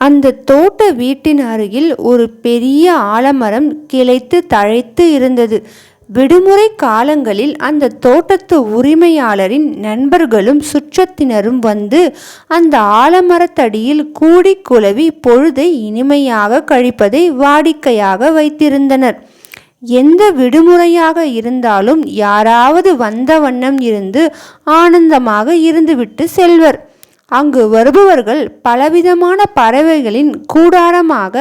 அந்த தோட்ட வீட்டின் அருகில் ஒரு பெரிய ஆலமரம் கிளைத்து தழைத்து இருந்தது. விடுமுறை காலங்களில் அந்த தோட்டத்து உரிமையாளரின் நண்பர்களும் சுற்றத்தினரும் வந்து அந்த ஆலமரத்தடியில் கூடி குலவி பொழுதை இனிமையாக கழிப்பதை வாடிக்கையாக வைத்திருந்தனர். எந்த விடுமுறையாக இருந்தாலும் யாராவது வந்த வண்ணம் இருந்து ஆனந்தமாக இருந்துவிட்டு செல்வர். அங்கு வருபவர்கள் பலவிதமான பறவைகளின் கூடாரமாக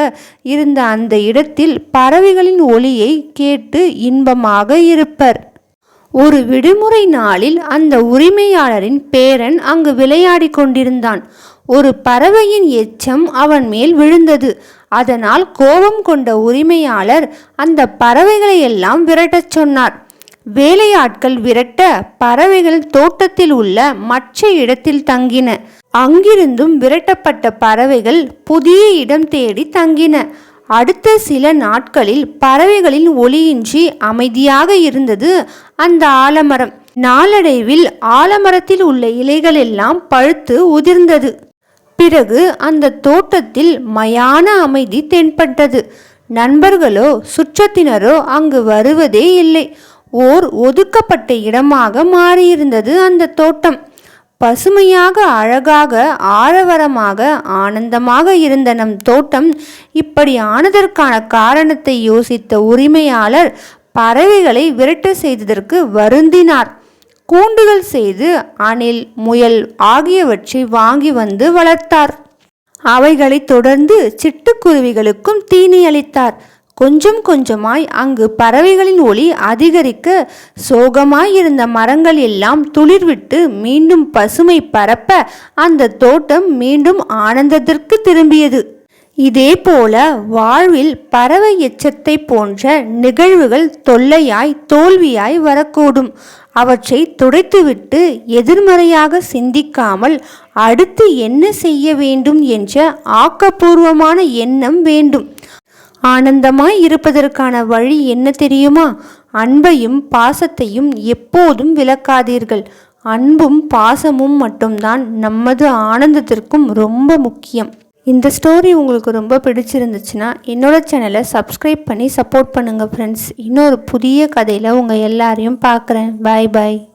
இருந்த அந்த இடத்தில் பறவைகளின் ஒலியை கேட்டு இன்பமாக இருப்பர். ஒரு விடுமுறை நாளில் அந்த உரிமையாளரின் பேரன் அங்கு விளையாடிக் கொண்டிருந்தான். ஒரு பறவையின் எச்சம் அவன் மேல் விழுந்தது. அதனால் கோபம் கொண்ட உரிமையாளர் அந்த பறவைகளை எல்லாம் விரட்டச் சொன்னார். வேலையாட்கள் விரட்ட பறவைகள் தோட்டத்தில் உள்ள மற்ற இடத்தில் தங்கின. அங்கிருந்தும் விரட்டப்பட்ட பறவைகள் புதிய இடம் தேடி தங்கின. அடுத்த சில நாட்களில் பறவைகளின் ஒளியின்றி அமைதியாக இருந்தது அந்த ஆலமரம். நாளடைவில் ஆலமரத்தில் உள்ள இலைகள் எல்லாம் பழுத்து உதிர்ந்தது. பிறகு அந்த தோட்டத்தில் மயான அமைதி தென்பட்டது. நண்பர்களோ சுற்றத்தினரோ அங்கு வருவதே இல்லை. ஓர் ஒதுக்கப்பட்ட இடமாக மாறியிருந்தது அந்த தோட்டம். பசுமையாக அழகாக ஆரவரமாக ஆனந்தமாக இருந்த நம் தோட்டம் இப்படி ஆனதற்கான காரணத்தை யோசித்த உரிமையாளர் பறவைகளை விரட்ட செய்ததற்கு வருந்தினார். கூண்டுகள் செய்து அணில் முயல் ஆகியவற்றை வாங்கி வந்து வளர்த்தார். அவைகளைத் தொடர்ந்து சிட்டுக்குருவிகளுக்கும் தீனி அளித்தார். கொஞ்சம் கொஞ்சமாய் அங்கு பறவைகளின் ஒளி அதிகரிக்க சோகமாய் இருந்த மரங்கள் எல்லாம் துளிர்விட்டு மீண்டும் பசுமை பரப்ப அந்த தோட்டம் மீண்டும் ஆனந்தத்திற்கு திரும்பியது. இதேபோல வாழ்வில் பறவை எச்சத்தை போன்ற நிகழ்வுகள் தொல்லையாய் தோல்வியாய் வரக்கூடும். அவற்றை துடைத்துவிட்டு எதிர்மறையாக சிந்திக்காமல் அடுத்து என்ன செய்ய வேண்டும் என்ற ஆக்கப்பூர்வமான எண்ணம் வேண்டும். ஆனந்தமாய் இருப்பதற்கான வழி என்ன தெரியுமா? அன்பையும் பாசத்தையும் எப்போதும் விளக்காதீர்கள். அன்பும் பாசமும் மட்டும்தான் நமது ஆனந்தத்திற்கும் ரொம்ப முக்கியம். இந்த ஸ்டோரி உங்களுக்கு ரொம்ப பிடிச்சிருந்துச்சுன்னா என்னோட சேனலை சப்ஸ்கிரைப் பண்ணி சப்போர்ட் பண்ணுங்கள் ஃப்ரெண்ட்ஸ் இன்னொரு புதிய கதையில் உங்கள் எல்லாரையும் பார்க்குறேன். பாய் பாய்